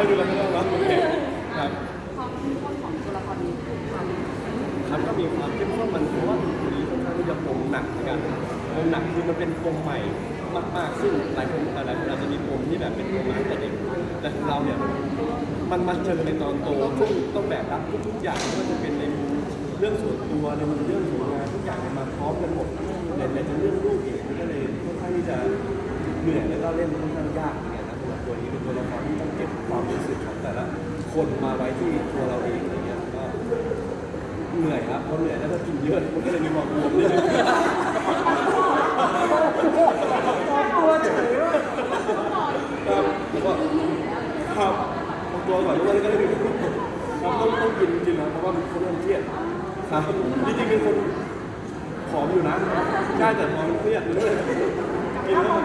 เราดูแล้วก็ต้องรับโอเคครับ ความเข้มข้นของตัวละครนี้คือความครับก็มีความเข้มข้นมันเพราะว่าตัวนี้ค่อนข้างที่จะปมหนักเหมือนกันปมหนักคือมันเป็นปมใหม่มากๆซึ่งหลายคนหลายคนอาจจะมีปมที่แบบเป็นปมมาตั้งแต่เด็กแต่ของเราเนี่ยมันมาเจอในตอนโตซึ่งต้องแบกรับทุกๆอย่างไม่ว่าจะเป็นในมุมเรื่องส่วนตัวในมุมเรื่องของงานทุกอย่างมันมาพร้อมกันหมดในในเรื่องลูกเองมันก็เลยค่อนข้างที่จะเหนื่อยแล้วก็เล่นค่อนข้างยากอย่างเงี้ยนะสำหรับตัวนี้เป็นตัวละคร คนมาไว้ที่ตัวเราเองอะไรเงี้ยก็เหนื่อยครับเพราะเหนื่อยแล้วก็กินเยอะมันก็เลยมีความบวมนิดนึงตัวเฉยว่าครับแล้วก็ครับทำตัวก่อนทุกวันนี้ก็เลยมีครับต้องต้องกินกินนะเพราะว่ามันค่อนข้างเครียดครับจริงๆเป็นคนผอมอยู่นะใช่แต่พอมันเครียดมันก็เลยกินแล้ว